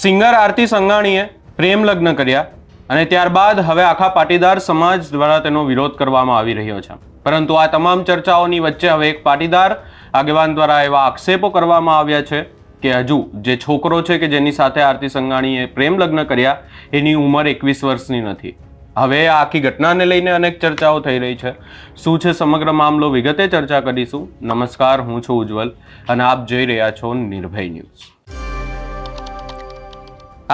Singer આરતી સંઘાણીએ પ્રેમ લગ્ન કર્યા અને ત્યારબાદ હવે આખા પાટીદાર સમાજ દ્વારા તેનો વિરોધ કરવામાં આવી રહ્યો છે. પરંતુ આ તમામ ચર્ચાઓની વચ્ચે હવે એક પાટીદાર આગેવાન દ્વારા એવા આક્ષેપો કરવામાં આવ્યા છે કે હજુ જે છોકરો છે કે જેની સાથે આરતી સંઘાણીએ પ્રેમ લગ્ન કર્યા, એની ઉંમર એકવીસ વર્ષની નથી. હવે આ આખી ઘટનાને લઈને અનેક ચર્ચાઓ થઈ રહી છે. શું છે સમગ્ર મામલો વિગતે ચર્ચા કરીશું. નમસ્કાર, હું છું ઉજ્જવલ અને આપ જોઈ રહ્યા છો નિર્ભય ન્યૂઝ.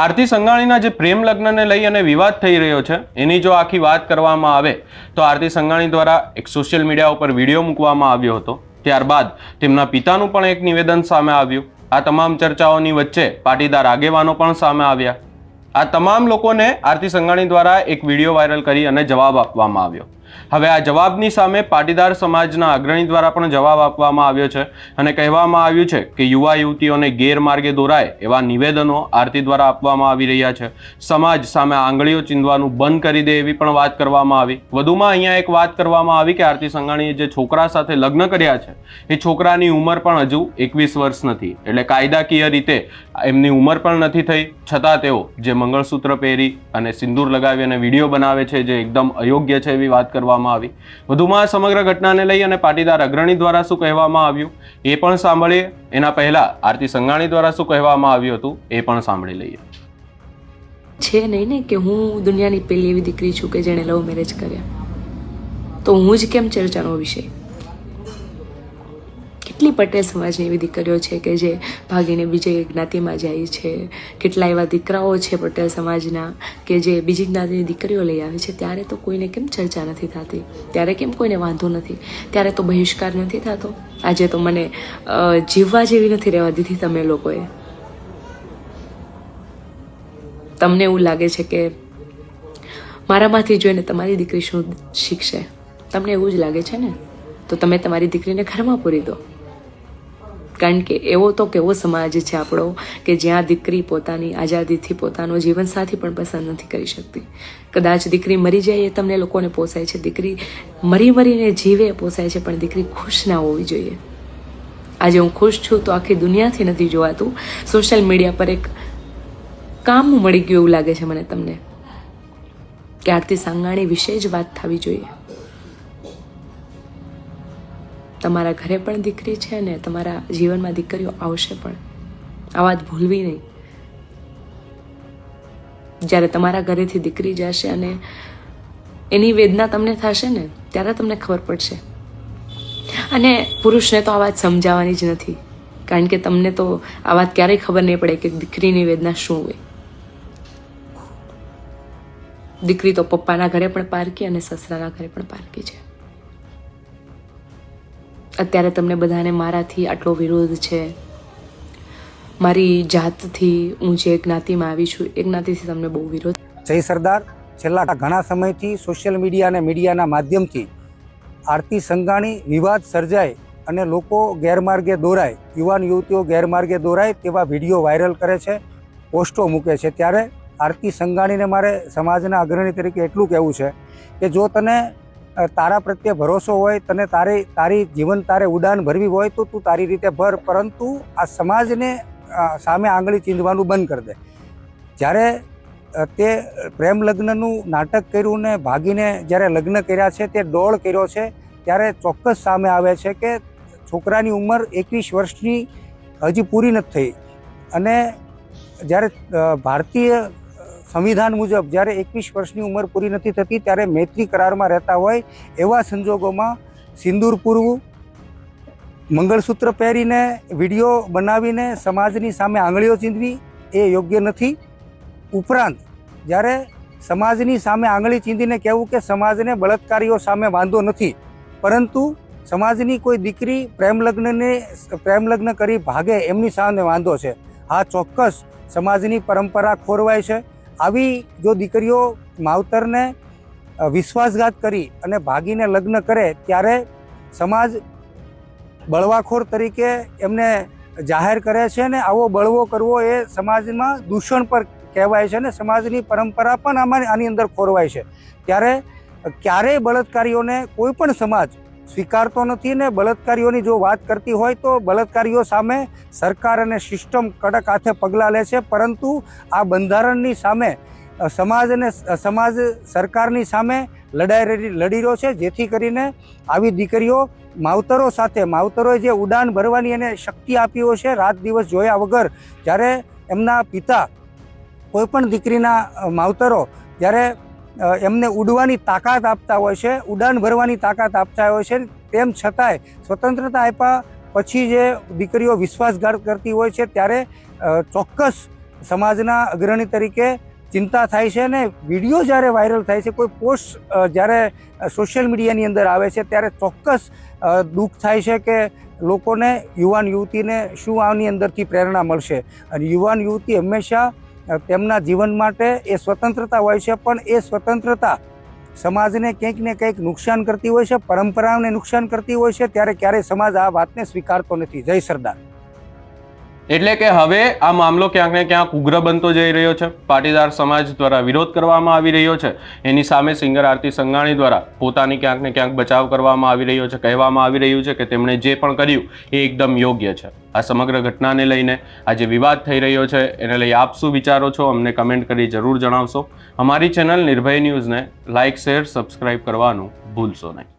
આરતી સંઘાણીના જે પ્રેમ લગ્નને લઈ અને વિવાદ થઈ રહ્યો છે, એની જો આખી વાત કરવામાં આવે, તો આરતી સંઘાણી દ્વારા એક સોશિયલ મીડિયા ઉપર વીડિયો મૂકવામાં આવ્યો હતો. ત્યારબાદ તેમના પિતાનું પણ એક નિવેદન સામે આવ્યું. આ તમામ ચર્ચાઓની વચ્ચે પાટીદાર આગેવાનો પણ સામે આવ્યા. આ તમામ લોકોને આરતી સંઘાણી દ્વારા એક વીડિયો વાયરલ કરી અને જવાબ આપવામાં આવ્યો. હવે આ જવાબની સામે પાટીદાર સમાજના અગ્રણી દ્વારા પણ જવાબ આપવામાં આવ્યો છે અને કહેવામાં આવ્યું છે કે યુવા યુવતીઓને ગેરમાર્ગે દોરાય એવા નિવેદનો આરતી દ્વારા આપવામાં આવી રહ્યા છે. સમાજ સામે આંગળીઓ ચીંધવાનું બંધ કરી દે એવી પણ વાત કરવામાં આવી. વધુમાં અહીંયા એક વાત કરવામાં આવી કે આરતી સંઘાણીએ જે છોકરા સાથે લગ્ન કર્યા છે, એ છોકરાની ઉંમર પણ હજુ એકવીસ વર્ષ નથી. એટલે કાયદાકીય રીતે એમની ઉંમર પણ નથી થઈ. છતાં તેઓ જે મંગળસૂત્ર પહેરી અને સિંદૂર લગાવી અને વીડિયો બનાવે છે, જે એકદમ અયોગ્ય છે એવી વાત કરવામાં આવી. વધુમાં સમગ્ર ઘટનાને લઈ અને પાટીદાર અગ્રણી દ્વારા શું કહેવામાં આવ્યું એ પણ સાંભળીએ. એના પહેલા આરતી સંઘાણી દ્વારા શું કહેવામાં આવ્યું હતું એ પણ સાંભળી લઈએ. છે નહીં ને કે હું દુનિયાની પહેલી એવી દીકરી છું કે જેણે લવ મેરેજ કર્યા? તો હું જ કેમ ચર્ચાનો વિષય? કેટલી પટેલ સમાજની એવી દીકરીઓ છે કે જે ભાગીને બીજી જ્ઞાતિમાં જાય છે? કેટલા એવા દીકરાઓ છે પટેલ સમાજના કે જે બીજી જ્ઞાતિની દીકરીઓ લઈ આવે છે? ત્યારે તો કોઈને કેમ ચર્ચા નથી થતી? ત્યારે કેમ કોઈને વાંધો નથી? ત્યારે તો બહિષ્કાર નથી થતો? આજે તો મને જીવવા જેવી નથી રહેવા દીધી તમે લોકોએ. તમને એવું લાગે છે કે મારામાંથી જોઈને તમારી દીકરી શું શીખશે? તમને એવું જ લાગે છે ને? તો તમે તમારી દીકરીને ઘરમાં પૂરી દો. કારણ કે એવો તો કેવો સમાજ છે આપણો કે જ્યાં દીકરી પોતાની આઝાદીથી પોતાનો જીવનસાથી પણ પસંદ નથી કરી શકતી. કદાચ દીકરી મરી જાય એ તમને લોકોને પોસાય છે. દીકરી મરી મરીને જીવે પોસાય છે, પણ દીકરી ખુશ ના હોવી જોઈએ. આજે હું ખુશ છું તો આખી દુનિયાથી નથી જોવાતું. સોશિયલ મીડિયા પર એક કામ મળી ગયું એવું લાગે છે મને તમને. કે આરતી સાંગાણી વિશે જ વાત થવી જોઈએ. તમારા ઘરે પણ દીકરી છે અને તમારા જીવનમાં દીકરીઓ આવશે પણ. આ વાત ભૂલવી નહીં. જ્યારે તમારા ઘરેથી દીકરી જશે અને એની વેદના તમને થશે ને, ત્યારે તમને ખબર પડશે. અને પુરુષને તો આ વાત સમજાવવાની જ નથી. કારણ કે તમને તો આ વાત ક્યારેય ખબર નહીં પડે કે દીકરીની વેદના શું હોય. દીકરી તો પપ્પાના ઘરે પણ પારકી અને સસરાના ઘરે પણ પારકી છે. અત્યારે તમને બધાને મારાથી આટલો વિરોધ છે. મારી જાતથી હું જે જ્ઞાતિમાં આવી છું, એ જ્ઞાતિથી તમને બહુ વિરોધ. જય સરદાર. છેલ્લા ઘણા સમયથી સોશિયલ મીડિયા અને મીડિયાના માધ્યમથી આરતી સંઘાણી વિવાદ સર્જાય અને લોકો ગેરમાર્ગે દોરાય, યુવાન યુવતીઓ ગેરમાર્ગે દોરાય તેવા વીડિયો વાયરલ કરે છે, પોસ્ટો મૂકે છે. ત્યારે આરતી સંઘાણીને મારે સમાજના અગ્રણી તરીકે એટલું કહેવું છે કે જો તને તારા પ્રત્યે ભરોસો હોય, તને તારી તારી જીવન તારે ઉડાન ભરવી હોય, તો તું તારી રીતે ભર, પરંતુ આ સમાજને સામે આંગળી ચીંધવાનું બંધ કરી દે. જ્યારે તે પ્રેમ લગ્નનું નાટક કર્યું ને ભાગીને જ્યારે લગ્ન કર્યા છે, તે ડોળ કર્યો છે, ત્યારે ચોક્કસ સામે આવે છે કે છોકરાની ઉંમર એકવીસ વર્ષની હજી પૂરી નથી થઈ. અને જ્યારે ભારતીય સંવિધાન મુજબ જ્યારે એકવીસ વર્ષની ઉંમર પૂરી નથી થતી ત્યારે મૈત્રી કરારમાં રહેતા હોય એવા સંજોગોમાં સિંદૂર પૂરવું, મંગળસૂત્ર પહેરીને વીડિયો બનાવીને સમાજની સામે આંગળીઓ ચીંધવી એ યોગ્ય નથી. ઉપરાંત જ્યારે સમાજની સામે આંગળી ચીંધીને કહેવું કે સમાજને બળાત્કારીઓ સામે વાંધો નથી, પરંતુ સમાજની કોઈ દીકરી પ્રેમ લગ્નને પ્રેમ લગ્ન કરી ભાગે એમની સામે વાંધો છે. આ ચોક્કસ સમાજની પરંપરા ખોરવાય છે. આવી જો દીકરીઓ માવતરને વિશ્વાસઘાત કરી અને ભાગીને લગ્ન કરે, ત્યારે સમાજ બળવાખોર તરીકે એમને જાહેર કરે છે ને આવો બળવો કરવો એ સમાજમાં દૂષણ પર કહેવાય છે ને સમાજની પરંપરા પણ આમાં, આની અંદર ખોરવાય છે. ત્યારે ક્યારેય બળાત્કારીઓને કોઈ પણ સમાજ સ્વીકારતો નથી ને બળાત્કારીઓની જો વાત કરતી હોય તો બળાત્કારીઓ સામે સરકાર અને સિસ્ટમ કડક હાથે પગલાં લે છે. પરંતુ આ બંધારણની સામે સમાજ અને સમાજ સરકારની સામે લડાઈ લડી રહ્યો છે. જેથી કરીને આવી દીકરીઓ માવતરો સાથે, માવતરોએ જે ઉડાન ભરવાની એને શક્તિ આપી છે, રાત દિવસ જોયા વગર જ્યારે એમના પિતા કોઈપણ દીકરીના માવતરો જ્યારે એમને ઉડવાની તાકાત આપતા હોય છે, ઉડાન ભરવાની તાકાત આપતા હોય છે. તેમ છતાંય સ્વતંત્રતા આપ્યા પછી જે દીકરીઓ વિશ્વાસઘાત કરતી હોય છે, ત્યારે ચોક્કસ સમાજના અગ્રણી તરીકે ચિંતા થાય છે અને વીડિયો જ્યારે વાયરલ થાય છે, કોઈ પોસ્ટ જ્યારે સોશિયલ મીડિયાની અંદર આવે છે, ત્યારે ચોક્કસ દુઃખ થાય છે કે લોકોને, યુવાન યુવતીને શું આની અંદરથી પ્રેરણા મળશે. અને યુવાન યુવતી હંમેશા તેમના જીવન માટે એ સ્વતંત્રતા હોય છે, પણ એ સ્વતંત્રતા સમાજને કંઈક ને કંઈક નુકસાન કરતી હોય છે, પરંપરાઓને નુકસાન કરતી હોય છે, ત્યારે ક્યારેય સમાજ આ વાતને સ્વીકારતો નથી. જય સરદાર. એટલે કે હવે આ મામલો ક્યાંક ને ક્યાંક ઉગ્ર બનતો જઈ રહ્યો છે. પાટીદાર સમાજ દ્વારા વિરોધ કરવામાં આવી રહ્યો છે. એની સામે સિંગર આરતી સંઘાણી દ્વારા પોતાની ક્યાંક ને ક્યાંક બચાવ કરવામાં આવી રહ્યો છે. કહેવામાં આવી રહ્યું છે કે તેમણે જે પણ કર્યું એ એકદમ યોગ્ય છે. આ સમગ્ર ઘટનાને લઈને આ જે વિવાદ થઈ રહ્યો છે. એને લઈ આપ શું વિચારો છો અમને કમેન્ટ કરી જરૂર જણાવશો. અમારી ચેનલ નિર્ભય ન્યૂઝને લાઇક શેર, સબસ્ક્રાઇબ કરવાનું ભૂલશો નહીં.